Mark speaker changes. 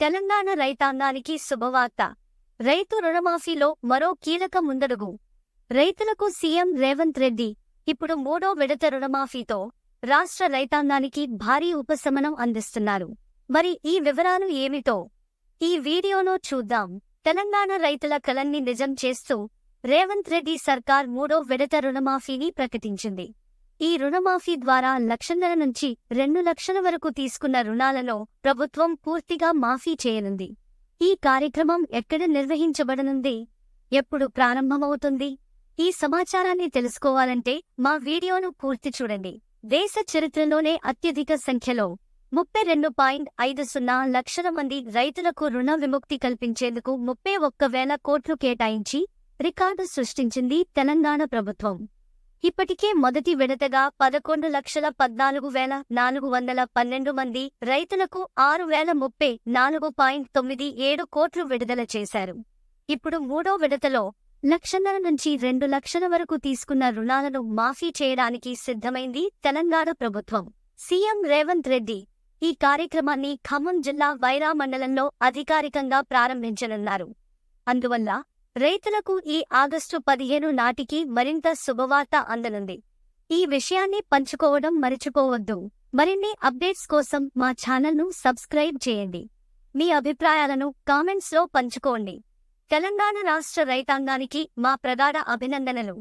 Speaker 1: తెలంగాణ రైతాంగానికి శుభవార్త. రైతు రుణమాఫీలో మరో కీలక ముందడుగు రైతులకు సీఎం రేవంత్ రెడ్డి ఇప్పుడు మూడో విడత రుణమాఫీతో రాష్ట్ర రైతాంగానికి భారీ ఉపశమనం అందిస్తున్నారు. మరి ఈ వివరాలు ఏమిటో ఈ వీడియోలో చూద్దాం. తెలంగాణ రైతుల కలన్ని నిజం చేస్తూ రేవంత్ రెడ్డి సర్కార్ మూడో విడత రుణమాఫీని ప్రకటించింది. ఈ రుణమాఫీ ద్వారా లక్షన్నర నుంచి రెండు లక్షల వరకు తీసుకున్న రుణాలలో ప్రభుత్వం పూర్తిగా మాఫీ చేయనుంది. ఈ కార్యక్రమం ఎక్కడ నిర్వహించబడనుంది? ఎప్పుడు ప్రారంభమవుతుంది? ఈ సమాచారాన్ని తెలుసుకోవాలంటే మా వీడియోను పూర్తి చూడండి. దేశ చరిత్రలోనే అత్యధిక సంఖ్యలో ముప్పై రెండు పాయింట్ ఐదు సున్నా లక్షల మంది రైతులకు రుణ విముక్తి కల్పించేందుకు ముప్పై ఒక్క వేల కోట్లు కేటాయించి రికార్డు సృష్టించింది తెలంగాణ ప్రభుత్వం. ఇప్పటికే మొదటి విడతగా పదకొండు లక్షల పద్నాలుగు వేల నాలుగు వందల పన్నెండు మంది రైతులకు ఆరు వేల ముప్పై నాలుగు పాయింట్ తొమ్మిది ఏడు కోట్లు విడుదల చేశారు. ఇప్పుడు మూడో విడతలో లక్షన్నర నుంచి రెండు లక్షల వరకు తీసుకున్న రుణాలను మాఫీ చేయడానికి సిద్ధమైంది తెలంగాణ ప్రభుత్వం. సీఎం రేవంత్ రెడ్డి ఈ కార్యక్రమాన్ని ఖమ్మం జిల్లా వైరా మండలంలో అధికారికంగా ప్రారంభించనున్నారు. అందువల్ల రైతులకు ఈ ఆగస్టు పదిహేను నాటికి మరింత శుభవార్త అందనుంది. ఈ విషయాన్ని పంచుకోవడం మరిచిపోవద్దు. మరిన్ని అప్డేట్స్ కోసం మా ఛానల్ను సబ్స్క్రైబ్ చేయండి. మీ అభిప్రాయాలను కామెంట్స్లో పంచుకోండి. తెలంగాణ రాష్ట్ర రైతాంగానికి మా ప్రగాఢ అభినందనలు.